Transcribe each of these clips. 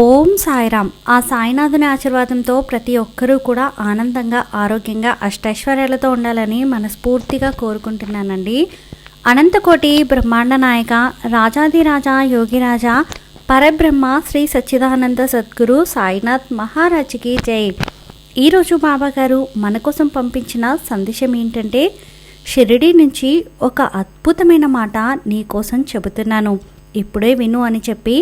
ఓం సాయిరామ్. ఆ సాయినాథుని ఆశీర్వాదంతో ప్రతి ఒక్కరూ కూడా ఆనందంగా ఆరోగ్యంగా అష్టైశ్వర్యాలతో ఉండాలని మనస్ఫూర్తిగా కోరుకుంటున్నానండి. అనంతకోటి బ్రహ్మాండ నాయక రాజాదిరాజా యోగిరాజా పరబ్రహ్మ శ్రీ సచ్చిదానంద సద్గురు సాయినాథ్ మహారాజ్కి జై. ఈరోజు బాబా గారు మన కోసం పంపించిన సందేశం ఏంటంటే షిరిడి నుంచి ఒక అద్భుతమైన మాట నీ కోసం చెబుతున్నాను. ఇప్పుడే విను అని చెప్పి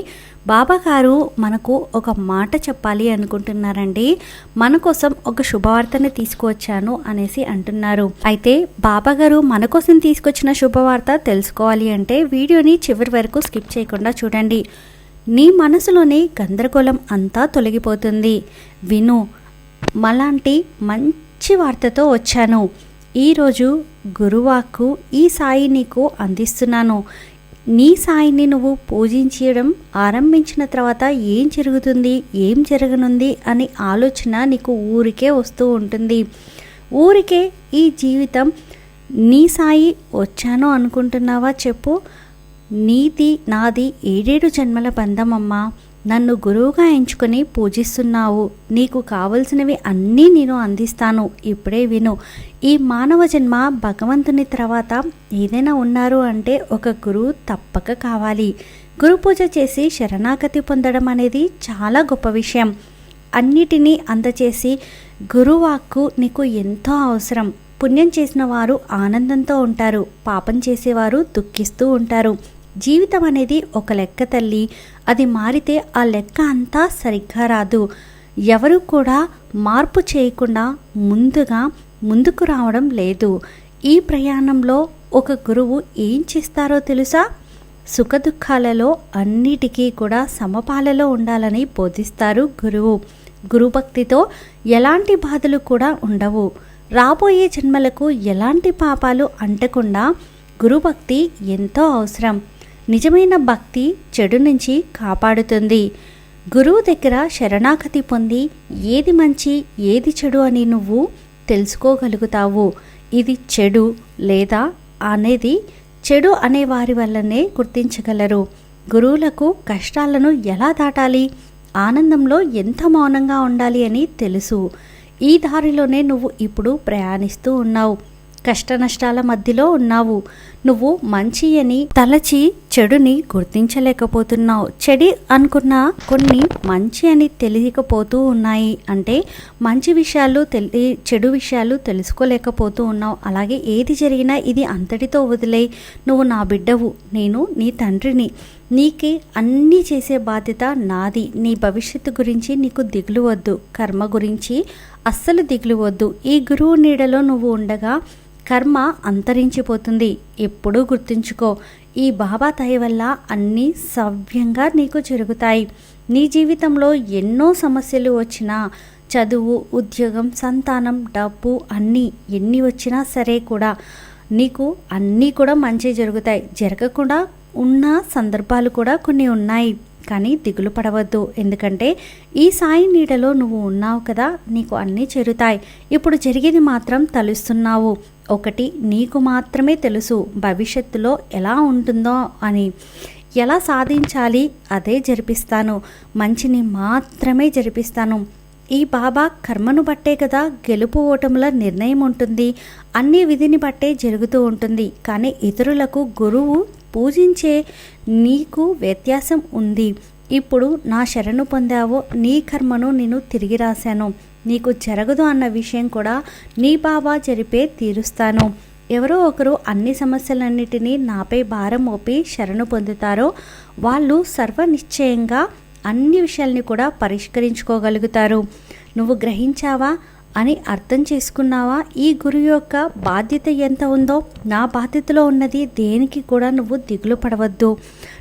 బాబా గారు మనకు ఒక మాట చెప్పాలి అనుకుంటున్నారండి. మన కోసం ఒక శుభవార్తని తీసుకువచ్చాను అనేసి అంటున్నారు. అయితే బాబా గారు మన కోసం తీసుకొచ్చిన శుభవార్త తెలుసుకోవాలి అంటే వీడియోని చివరి వరకు స్కిప్ చేయకుండా చూడండి. నీ మనసులోని గందరగోళం అంతా తొలగిపోతుంది. విను మలాంటి మంచి వార్తతో వచ్చాను. ఈరోజు గురువాకు ఈ సాయి నీకు అందిస్తున్నాను. నీ సాయిని నువ్వు పూజించడం ఆరంభించిన తర్వాత ఏం జరుగుతుంది ఏం జరగనుంది అని ఆలోచన నీకు ఊరికే వస్తూ ఉంటుంది. ఊరికే ఈ జీవితం నీ సాయి వచ్చాను అనుకుంటున్నావా చెప్పు. నీది నాది ఏడేడు జన్మల బంధం అమ్మా నన్ను గురువుగా ఎంచుకొని పూజిస్తున్నావు. నీకు కావలసినవి అన్నీ నేను అందిస్తాను. ఇప్పుడే విను. ఈ మానవ జన్మ భగవంతుని తర్వాత ఏదైనా ఉన్నారు అంటే ఒక గురువు తప్పక కావాలి. గురు పూజ చేసి శరణాగతి పొందడం అనేది చాలా గొప్ప విషయం. అన్నిటినీ అందచేసి గురువాక్కు నీకు ఎంతో అవసరం. పుణ్యం చేసిన వారు ఆనందంతో ఉంటారు. పాపం చేసేవారు దుఃఖిస్తూ ఉంటారు. జీవితం అనేది ఒక లెక్క తల్లి. అది మారితే ఆ లెక్క అంతా సరిగ్గా రాదు. ఎవరు కూడా మార్పు చేయకుండా ముందుగా ముందుకు రావడం లేదు. ఈ ప్రయాణంలో ఒక గురువు ఏం చేస్తారో తెలుసా? సుఖదుఖాలలో అన్నిటికీ కూడా సమపాలలో ఉండాలని బోధిస్తారు గురువు. గురుభక్తితో ఎలాంటి బాధలు కూడా ఉండవు. రాబోయే జన్మలకు ఎలాంటి పాపాలు అంటకుండా గురుభక్తి ఎంతో అవసరం. నిజమైన భక్తి చెడు నుంచి కాపాడుతుంది. గురువు దగ్గర శరణాగతి పొంది ఏది మంచి ఏది చెడు అని నువ్వు తెలుసుకోగలుగుతావు. ఇది చెడు లేదా అనేది చెడు అనే వారి వల్లనే గుర్తించగలరు. గురువులకు కష్టాలను ఎలా దాటాలి? ఆనందంలో ఎంత మౌనంగా ఉండాలి అని తెలుసు. ఈ దారిలోనే నువ్వు ఇప్పుడు ప్రయాణిస్తూ ఉన్నావు. కష్ట నష్టాల మధ్యలో ఉన్నావు. నువ్వు మంచి అని తలచి చెడుని గుర్తించలేకపోతున్నావు. చెడి అనుకున్న కొన్ని మంచి అని తెలియకపోతూ ఉన్నాయి. అంటే మంచి విషయాలు తెలి చెడు విషయాలు తెలుసుకోలేకపోతూ ఉన్నావు. అలాగే ఏది జరిగినా ఇది అంతటితో వదిలే నువ్వు నా బిడ్డవు. నేను నీ తండ్రిని. నీకే అన్నీ చేసే బాధ్యత నాది. నీ భవిష్యత్తు గురించి నీకు దిగులు వద్దు. కర్మ గురించి అస్సలు దిగులు వద్దు. ఈ గురువు నీడలో నువ్వు ఉండగా కర్మ అంతరించిపోతుంది. ఎప్పుడూ గుర్తుంచుకో ఈ బాబా దయ వల్ల అన్నీ సవ్యంగా నీకు జరుగుతాయి. నీ జీవితంలో ఎన్నో సమస్యలు వచ్చినా చదువు ఉద్యోగం సంతానం డబ్బు అన్నీ ఎన్ని వచ్చినా సరే కూడా నీకు అన్నీ కూడా మంచి జరుగుతాయి. జరగకుండా ఉన్న సందర్భాలు కూడా కొన్ని ఉన్నాయి. కానీ దిగులు పడవద్దు. ఎందుకంటే ఈ సాయి నీడలో నువ్వు ఉన్నావు కదా నీకు అన్నీ చేరుతాయి. ఇప్పుడు జరిగేది మాత్రం తలుస్తున్నావు. ఒకటి నీకు మాత్రమే తెలుసు భవిష్యత్తులో ఎలా ఉంటుందో అని. ఎలా సాధించాలి అదే జరిపిస్తాను. మంచిని మాత్రమే జరిపిస్తాను. ఈ బాబా కర్మను బట్టే కదా గెలుపు ఓటముల నిర్ణయం ఉంటుంది. అన్ని విధిని బట్టే జరుగుతూ ఉంటుంది. కానీ ఇతరులకు గురువు పూజించే నీకు వ్యత్యాసం ఉంది. ఇప్పుడు నా శరణు పొందావో నీ కర్మను నేను తిరిగి రాశాను. నీకు జరగదు అన్న విషయం కూడా నీ బాబా జరిపే తీరుస్తాను. ఎవరో ఒకరు అన్ని సమస్యలన్నిటినీ నాపై భారం మోపి శరణు పొందుతారో వాళ్ళు సర్వనిశ్చయంగా అన్ని విషయాల్ని కూడా పరిష్కరించుకోగలుగుతారు. నువ్వు గ్రహించావా? అని అర్థం చేసుకున్నావా? ఈ గురువు యొక్క బాధ్యత ఎంత ఉందో నా బాధ్యతలో ఉన్నది దేనికి కూడా నువ్వు దిగులు పడవద్దు.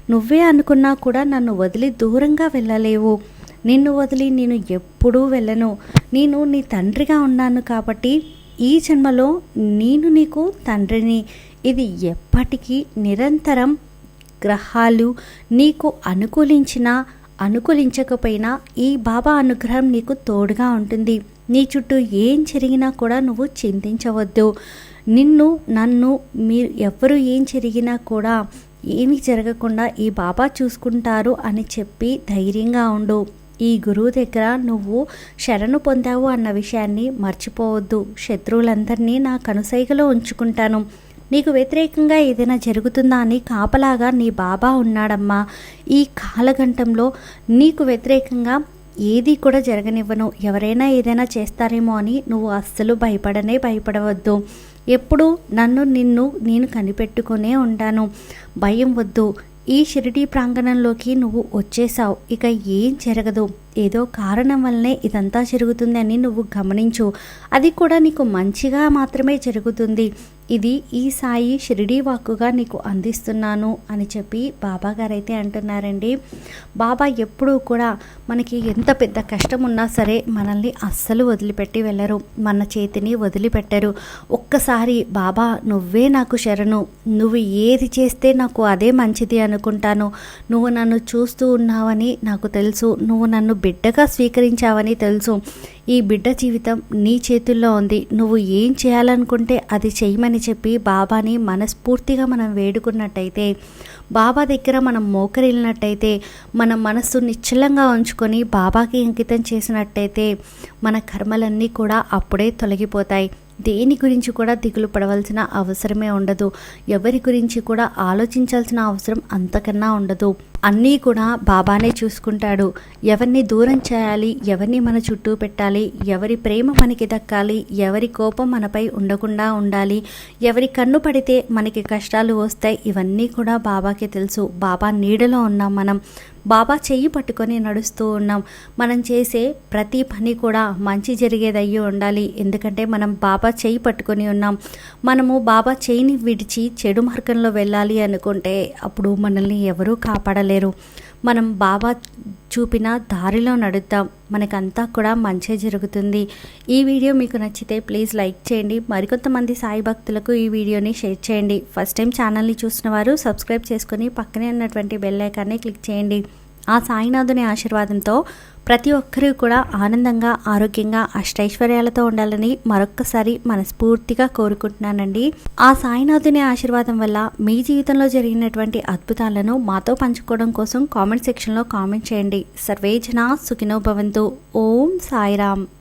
నువ్వే అనుకున్నా కూడా నన్ను వదిలి దూరంగా వెళ్ళలేవు. నిన్ను వదిలి నేను ఎప్పుడూ వెళ్ళను. నేను నీ తండ్రిగా ఉన్నాను కాబట్టి ఈ జన్మలో నేను నీకు తండ్రిని. ఇది ఎప్పటికీ నిరంతరం గ్రహాలు నీకు అనుకూలించినా అనుకూలించకపోయినా ఈ బాబా అనుగ్రహం నీకు తోడుగా ఉంటుంది. నీ చుట్టూ ఏం జరిగినా కూడా నువ్వు చింతించవద్దు. నిన్ను నన్ను మీరు ఎవ్వరు ఏం జరిగినా కూడా ఏమీ జరగకుండా ఈ బాబా చూసుకుంటారు అని చెప్పి ధైర్యంగా ఉండు. ఈ గురువు దగ్గర నువ్వు శరణు పొందావు అన్న విషయాన్ని మర్చిపోవద్దు. శత్రువులందరినీ నా కనుసైగలో ఉంచుకుంటాను. నీకు వ్యతిరేకంగా ఏదైనా జరుగుతుందా అని కాపలాగా నీ బాబా ఉన్నాడమ్మా. ఈ కాలఘట్టంలో నీకు వ్యతిరేకంగా ఏది కూడా జరగనివ్వను. ఎవరైనా ఏదైనా చేస్తారేమో అని నువ్వు అస్సలు భయపడనే భయపడవద్దు. ఎప్పుడు నన్ను నిన్ను నేను కనిపెట్టుకునే ఉంటాను. భయం వద్దు. ఈ షిరిడీ ప్రాంగణంలోకి నువ్వు వచ్చేసావు ఇక ఏం జరగదు. ఏదో కారణం వల్లనే ఇదంతా జరుగుతుందని నువ్వు గమనించు. అది కూడా నీకు మంచిగా మాత్రమే జరుగుతుంది. ఇది ఈ సాయి షిరిడీ వాక్కుగా నీకు అందిస్తున్నాను అని చెప్పి బాబా గారైతే అంటున్నారండి. బాబా ఎప్పుడూ కూడా మనకి ఎంత పెద్ద కష్టం ఉన్నా సరే మనల్ని అస్సలు వదిలిపెట్టి వెళ్ళరు. మన చేతిని వదిలిపెట్టరు. ఒక్కసారి బాబా నువ్వే నాకు శరణు. నువ్వు ఏది చేస్తే నాకు అదే మంచిది అనుకుంటాను. నువ్వు నన్ను చూస్తూ ఉన్నావని నాకు తెలుసు. నువ్వు నన్ను బిడ్డగా స్వీకరించావని తెలుసు. ఈ బిడ్డ జీవితం నీ చేతుల్లో ఉంది. నువ్వు ఏం చేయాలనుకుంటే అది చేయమని చెప్పి బాబాని మనస్ఫూర్తిగా మనం వేడుకున్నట్టయితే బాబా దగ్గర మనం మోకరిల్లినట్టయితే మన మనస్సు నిశ్చలంగా ఉంచుకొని బాబాకి అంకితం చేసినట్టయితే మన కర్మలన్నీ కూడా అప్పుడే తొలగిపోతాయి. దేని గురించి కూడా దిగులు పడవలసిన అవసరమే ఉండదు. ఎవరి గురించి కూడా ఆలోచించాల్సిన అవసరం అంతకన్నా ఉండదు. అన్నీ కూడా బాబానే చూసుకుంటాడు. ఎవరిని దూరం చేయాలి ఎవరిని మన చుట్టూ పెట్టాలి ఎవరి ప్రేమ మనకి దక్కాలి ఎవరి కోపం మనపై ఉండకుండా ఉండాలి ఎవరి కన్ను పడితే మనకి కష్టాలు వస్తాయి ఇవన్నీ కూడా బాబాకి తెలుసు. బాబా నీడలో ఉన్నాం మనం. బాబా చెయ్యి పట్టుకొని నడుస్తూ ఉన్నాం. మనం చేసే ప్రతి పని కూడా మంచి జరిగేదయ్యి ఉండాలి. ఎందుకంటే మనం బాబా చెయ్యి పట్టుకొని ఉన్నాం. మనము బాబా చేయిని విడిచి చెడు మార్గంలో వెళ్ళాలి అనుకుంటే అప్పుడు మనల్ని ఎవరూ కాపాడలేరు మనం బాబా చూపిన దారిలో నడుద్దాం. మనకంతా కూడా మంచి జరుగుతుంది. ఈ వీడియో మీకు నచ్చితే ప్లీజ్ లైక్ చేయండి. మరికొంతమంది సాయి భక్తులకు ఈ వీడియోని షేర్ చేయండి. ఫస్ట్ టైం ఛానల్ని చూసిన వారు సబ్స్క్రైబ్ చేసుకొని పక్కనే ఉన్నటువంటి బెల్ ఐకాన్ని క్లిక్ చేయండి. ఆ సాయినాథుని ఆశీర్వాదంతో ప్రతి ఒక్కరూ కూడా ఆనందంగా ఆరోగ్యంగా అష్టైశ్వర్యాలతో ఉండాలని మరొక్కసారి మనస్ఫూర్తిగా కోరుకుంటున్నానండి. ఆ సాయినాథుని ఆశీర్వాదం వల్ల మీ జీవితంలో జరిగినటువంటి అద్భుతాలను మాతో పంచుకోవడం కోసం కామెంట్ సెక్షన్లో కామెంట్ చేయండి. సర్వేజన సుఖినోభవంతు ఓం సాయిరామ్.